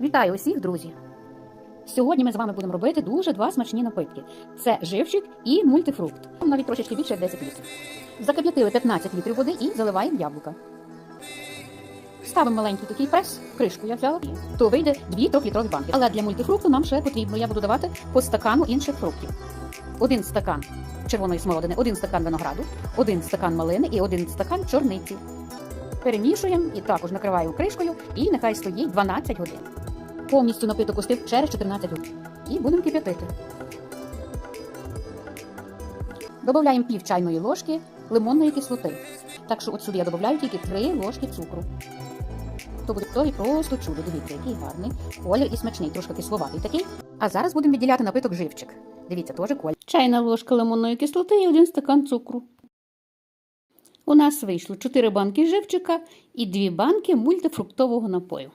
Вітаю усіх, друзі! Сьогодні ми з вами будемо робити дуже два смачні напитки: це живчик і мультифрукт. Навіть трошечки більше 10 літрів. Закип'ятили 15 літрів води і заливаємо яблука. Ставимо маленький такий прес, кришку я взяла, то вийде 2 трьохлітрові банки. Але для мультифрукту нам ще потрібно, я буду давати по стакану інших фруктів. Один стакан червоної смородини, один стакан винограду, один стакан малини і один стакан чорниці. Перемішуємо і також накриваємо кришкою, і нехай стоїть 12 годин. Повністю напиток остив через 14 годин. І будемо кип'ятити. Додаємо пів чайної ложки лимонної кислоти. Так що от сюди я додаю тільки 3 ложки цукру. То буде готовий просто чудо. Дивіться, який гарний колір і смачний, трошки кисловатий такий. А зараз будемо відділяти напиток живчик. Дивіться, теж колір. Чайна ложка лимонної кислоти і один стакан цукру. У нас вийшло 4 банки живчика і 2 банки мультифруктового напою.